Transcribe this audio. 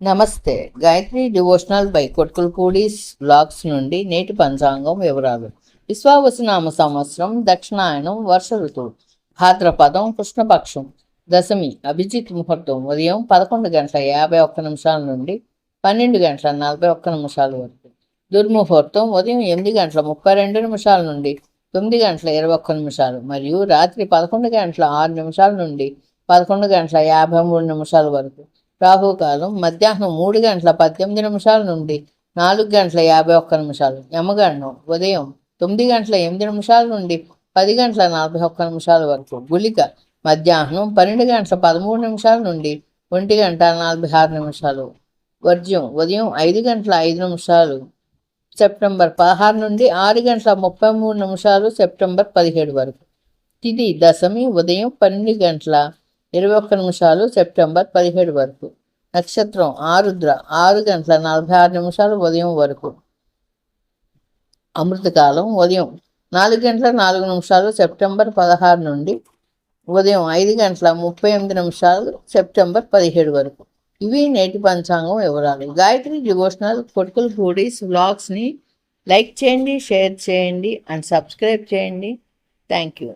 నమస్తే. Gayatri devotional by కొట్కులపూడిస్ vlogs నుండి నేటి పంచాంగం వివరాలు. విశ్వావసునామ సంవత్సరం దక్షిణాయనం వర్ష ఋతువు భాద్రపదం కృష్ణపక్షం దశమి అభిజిత్ ముహూర్తం ఉదయం పదకొండు గంటల యాభై ఒక్క నిమిషాల నుండి పన్నెండు గంటల నలభై ఒక్క నిమిషాల వరకు. దుర్ముహూర్తం ఉదయం ఎనిమిది గంటల ముప్పై రెండు నిమిషాల నుండి తొమ్మిది గంటల ఇరవై ఒక్క నిమిషాలు మరియు రాత్రి పదకొండు గంటల ఆరు నిమిషాల నుండి పదకొండు గంటల యాభై మూడు నిమిషాల వరకు. రాహుకాలం మధ్యాహ్నం మూడు గంటల పద్దెనిమిది నిమిషాల నుండి నాలుగు గంటల యాభై ఒక్క నిమిషాలు. యమగండం ఉదయం తొమ్మిది గంటల ఎనిమిది నిమిషాల నుండి పది గంటల నలభై ఒక్క నిమిషాల వరకు. గుళిక మధ్యాహ్నం పన్నెండు గంటల పదమూడు నిమిషాల నుండి ఒంటి గంట నలభై ఆరు నిమిషాలు. వర్జ్యం ఉదయం ఐదు గంటల ఐదు నిమిషాలు. సెప్టెంబర్ పదహారు నుండి ఆరు గంటల ముప్పై మూడు నిమిషాలు సెప్టెంబర్ పదిహేడు వరకు. తిది దశమి ఉదయం పన్నెండు గంటల ఇరవై ఒక్క నిమిషాలు సెప్టెంబర్ పదిహేడు వరకు. నక్షత్రం ఆరుద్ర ఆరు గంటల నలభై ఆరు నిమిషాలు ఉదయం వరకు. అమృతకాలం ఉదయం నాలుగు గంటల నాలుగు నిమిషాలు సెప్టెంబర్ పదహారు నుండి ఉదయం ఐదు గంటల ముప్పై ఎనిమిది నిమిషాలు సెప్టెంబర్ పదిహేడు వరకు. ఇవి నేటి పంచాంగం వివరాలు. గాయత్రి డివోషనల్ కొడుకుల ఫుడీస్ వ్లాగ్స్ని లైక్ చేయండి షేర్ చేయండి అండ్ సబ్స్క్రైబ్ చేయండి. Thank you.